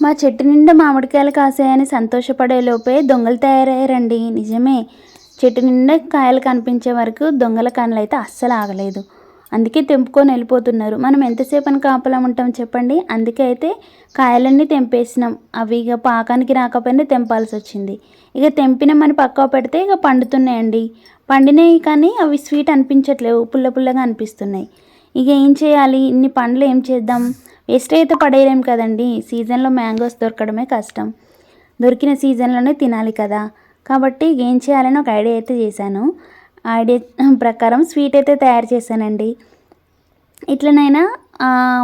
మా చెట్టు నిండా మామిడికాయలు కాసాయని సంతోషపడే లోపే దొంగలు తయారయ్యారండి. నిజమే. చెట్టు నిండా కాయలు కనిపించే వరకు దొంగల కన్నులు అయితే అస్సలు ఆగలేదు. అందుకే తెంపుకొని వెళ్ళిపోతున్నారు. మనం ఎంతసేపు అని కాపలా ఉంటాం చెప్పండి? అందుకే అయితే కాయలన్నీ తెంపేసినాం. అవి ఇక పాకానికి రాకపోయినా తెంపాల్సి వచ్చింది. ఇక తెంపినామని పక్క పెడితే ఇక పండుతున్నాయండి. పండినాయి కానీ అవి స్వీట్ అనిపించట్లేవు. పుల్ల పుల్లగా అనిపిస్తున్నాయి. ఇక ఏం చేయాలి? ఇన్ని పండ్లు ఏం చేద్దాం? వేస్ట్ అయితే పడేయలేం కదండి. సీజన్లో మ్యాంగోస్ దొరకడమే కష్టం. దొరికిన సీజన్లోనే తినాలి కదా. కాబట్టి ఏం చేయాలని ఒక ఐడియా అయితే చేశాను. ఐడియా ప్రకారం స్వీట్ అయితే తయారు చేశానండి. ఇట్లనైనా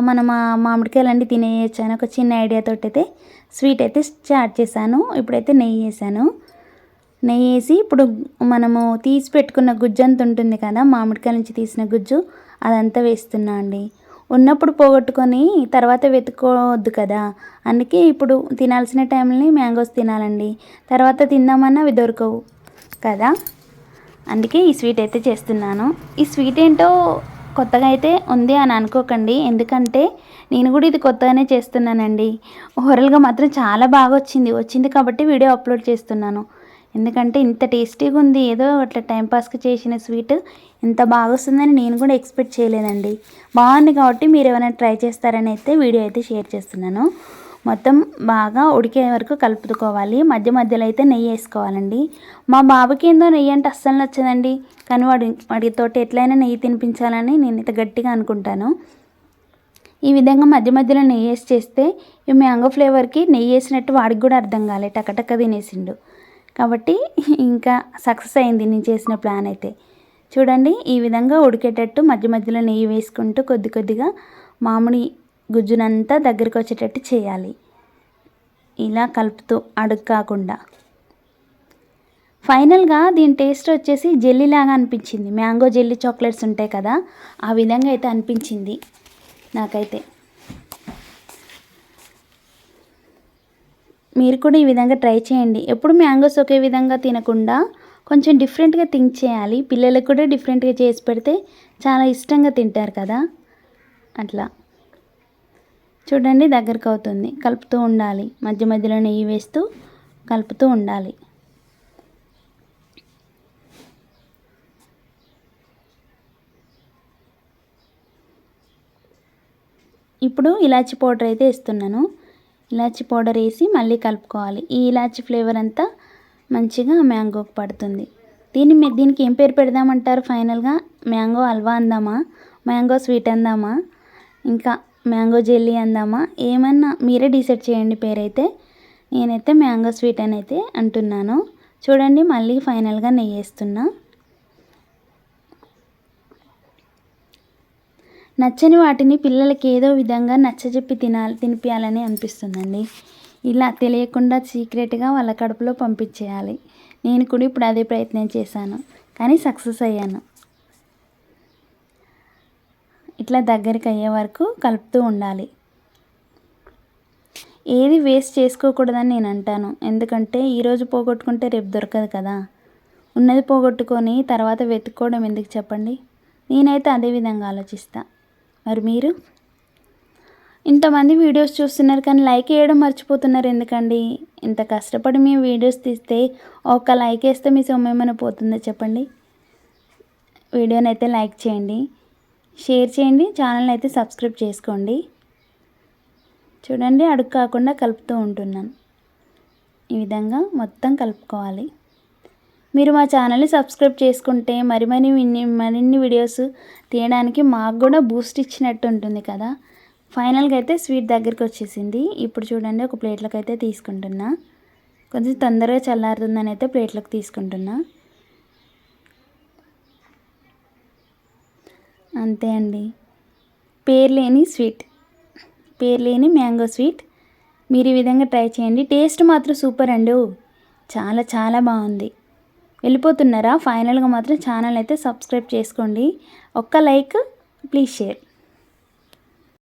మనం మామిడికాయలు అన్నీ తినేయచ్చు అని ఒక చిన్న ఐడియాతో అయితే స్వీట్ అయితే స్టార్ట్ చేశాను. ఇప్పుడైతే నెయ్యి వేసాను నెయ్యి వేసి ఇప్పుడు మనము తీసి పెట్టుకున్న గుజ్జు అంత ఉంటుంది కదా మామిడికాయ నుంచి తీసిన గుజ్జు అదంతా వేస్తున్నా అండి. ఉన్నప్పుడు పోగొట్టుకొని తర్వాత వెతుక్కోవద్దు కదా. అందుకే ఇప్పుడు తినాల్సిన టైంని మ్యాంగోస్ తినాలండి. తర్వాత తిందామన్నా అవి దొరకవు కదా. అందుకే ఈ స్వీట్ అయితే చేస్తున్నాను. ఈ స్వీట్ ఏంటో కొత్తగా అయితే ఉంది అని అనుకోకండి. ఎందుకంటే నేను కూడా ఇది కొత్తగానే చేస్తున్నానండి. ఓవరాల్గా మాత్రం చాలా బాగా వచ్చింది. వచ్చింది కాబట్టి వీడియో అప్లోడ్ చేస్తున్నాను. ఎందుకంటే ఇంత టేస్టీగా ఉంది. ఏదో అట్లా టైంపాస్కి చేసిన స్వీట్ ఇంత బాగా వస్తుందని నేను కూడా ఎక్స్పెక్ట్ చేయలేదండి బాగుంది కాబట్టి మీరు ఏమైనా ట్రై చేస్తారని అయితే వీడియో అయితే షేర్ చేస్తున్నాను. మొత్తం బాగా ఉడికే వరకు కలుపుకోవాలి. మధ్య మధ్యలో అయితే నెయ్యి వేసుకోవాలండి. మా బాబుకి ఏందో నెయ్యి అంటే అస్సలు నచ్చదండి. కానీ వాడి వాడితోటి ఎట్లయినా నెయ్యి తినిపించాలని నేను ఇంత గట్టిగా అనుకుంటాను. ఈ విధంగా మధ్య మధ్యలో నెయ్యి వేసి చేస్తే ఈ మ్యాంగో ఫ్లేవర్కి నెయ్యి వేసినట్టు వాడికి కూడా అర్థం కాలే. టకటక తినేసిండు. కాబట్టి ఇంకా సక్సెస్ అయింది నేను చేసిన ప్లాన్ అయితే. చూడండి ఈ విధంగా ఉడికేటట్టు మధ్య మధ్యలో నెయ్యి వేసుకుంటూ కొద్ది కొద్దిగా మామిడి గుజ్జునంతా దగ్గరికి వచ్చేటట్టు చేయాలి. ఇలా కలుపుతూ అడుగు కాకుండా. ఫైనల్గా దీని టేస్ట్ వచ్చేసి జెల్లీలాగా అనిపించింది. మ్యాంగో జెల్లీ చాక్లెట్స్ ఉంటాయి కదా ఆ విధంగా అయితే అనిపించింది నాకైతే. మీరు కూడా ఈ విధంగా ట్రై చేయండి. ఎప్పుడు మ్యాంగోస్ ఒకే విధంగా తినకుండా కొంచెం డిఫరెంట్గా థింక్ చేయాలి. పిల్లలకు కూడా డిఫరెంట్గా చేసి పెడితే చాలా ఇష్టంగా తింటారు కదా. అట్లా. చూడండి దగ్గరకు అవుతుంది. కలుపుతూ ఉండాలి. మధ్య మధ్యలో నెయ్యి వేస్తూ కలుపుతూ ఉండాలి. ఇప్పుడు ఇలాచి పౌడర్ అయితే ఇస్తున్నాను ఇలాచి పౌడర్ వేసి మళ్ళీ కలుపుకోవాలి. ఈ ఇలాచి ఫ్లేవర్ అంతా మంచిగా మ్యాంగోకి పడుతుంది. దీన్ని దీనికి ఏం పేరు పెడదామంటారు? ఫైనల్గా మ్యాంగో హల్వా అందామా? మ్యాంగో స్వీట్ అందామా? ఇంకా మ్యాంగో జెల్లీ అందామా? ఏమన్నా మీరే డిసైడ్ చేయండి పేరైతే. నేనైతే మ్యాంగో స్వీట్ అని అయితే అంటున్నాను. చూడండి మళ్ళీ ఫైనల్గా నెయ్యి వేస్తున్నా నచ్చని వాటిని పిల్లలకి ఏదో విధంగా నచ్చజెప్పి తినాలి తినిపించాలని అనిపిస్తుందండి. ఇలా తెలియకుండా సీక్రెట్గా వాళ్ళ కడుపులో పంపించేయాలి. నేను కూడా ఇప్పుడు అదే ప్రయత్నం చేశాను కానీ సక్సెస్ అయ్యాను. ఇట్లా దగ్గరికి అయ్యే వరకు కలుపుతూ ఉండాలి. ఏది వేస్ట్ చేసుకోకూడదని నేను అంటాను. ఎందుకంటే ఈరోజు పోగొట్టుకుంటే రేపు దొరకదు కదా. ఉన్నది పోగొట్టుకొని తర్వాత వెతుక్కోవడం ఎందుకు చెప్పండి? నేనైతే అదే విధంగా ఆలోచిస్తాను మరి మీరు? ఇంతమంది వీడియోస్ చూస్తున్నారు కానీ లైక్ వేయడం మర్చిపోతున్నారు ఎందుకండి? ఇంత కష్టపడి మేము వీడియోస్ తీస్తే ఒక లైక్ వేస్తే మీ సొమ్ము ఏమైనా పోతుందో చెప్పండి. వీడియోని అయితే లైక్ చేయండి. షేర్ చేయండి. ఛానల్ని అయితే సబ్స్క్రైబ్ చేసుకోండి. చూడండి అడుగు కాకుండా కలుపుతూ ఉంటున్నాను ఈ విధంగా మొత్తం కలుపుకోవాలి. మీరు మా ఛానల్ని సబ్స్క్రైబ్ చేసుకుంటే మరి మరి మరిన్ని వీడియోస్ తీయడానికి మాకు కూడా బూస్ట్ ఇచ్చినట్టు ఉంటుంది కదా. ఫైనల్గా అయితే స్వీట్ దగ్గరికి వచ్చేసింది. ఇప్పుడు చూడండి ఒక ప్లేట్లకు అయితే తీసుకుంటున్నా. కొంచెం తొందరగా చల్లారుతుందని అయితే ప్లేట్లకు తీసుకుంటున్నా. అంతే అండి. పేరు లేని స్వీట్. పేరు లేని మ్యాంగో స్వీట్. మీరు ఈ విధంగా ట్రై చేయండి. టేస్ట్ మాత్రం సూపర్ అండి. చాలా చాలా బాగుంది. వెళ్ళిపోతున్నారా? ఫైనల్గా మాత్రం ఛానల్ అయితే సబ్స్క్రైబ్ చేసుకోండి. ఒక్క లైక్ ప్లీజ్ షేర్